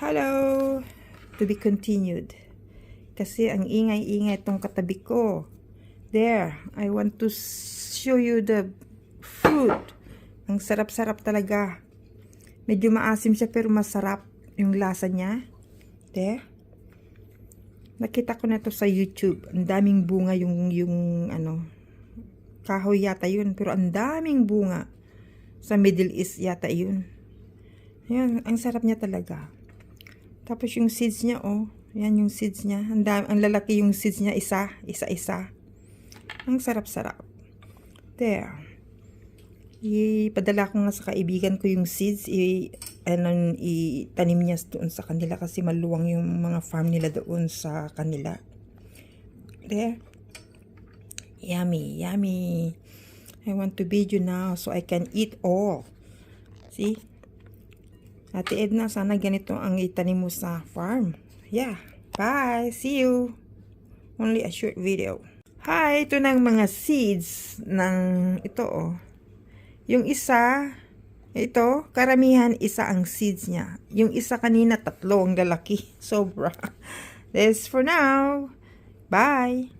Hello! To be continued. Kasi ang ingay-ingay itong katabi ko. There, I want to show you the fruit. Ang sarap-sarap talaga. Medyo maasim siya pero masarap yung lasa niya. There. Nakita ko na to sa YouTube. Ang daming bunga yung, yung ano, kahoy yata yun. Pero ang daming bunga. Sa Middle East yata yun. Ayan, ang sarap niya talaga. Tapos yung seeds niya, oh. Yan yung seeds niya. Ang, dami, ang lalaki yung seeds niya, isa, isa-isa. Ang sarap-sarap. There. Ipadala ko nga sa kaibigan ko yung seeds. I, ano, itanim niya doon sa kanila kasi maluwang yung mga farm nila doon sa kanila. There. Yummy, yummy. I want to video now so I can eat all. See? Ate Edna, sana ganito ang itanim mo sa farm. Yeah. Bye. See you. Only a short video. Hi, ito na ang mga seeds ng ito oh. Yung isa, ito, karamihan isa ang seeds niya. Yung isa kanina, tatlo ang lalaki. Sobra. This for now. Bye.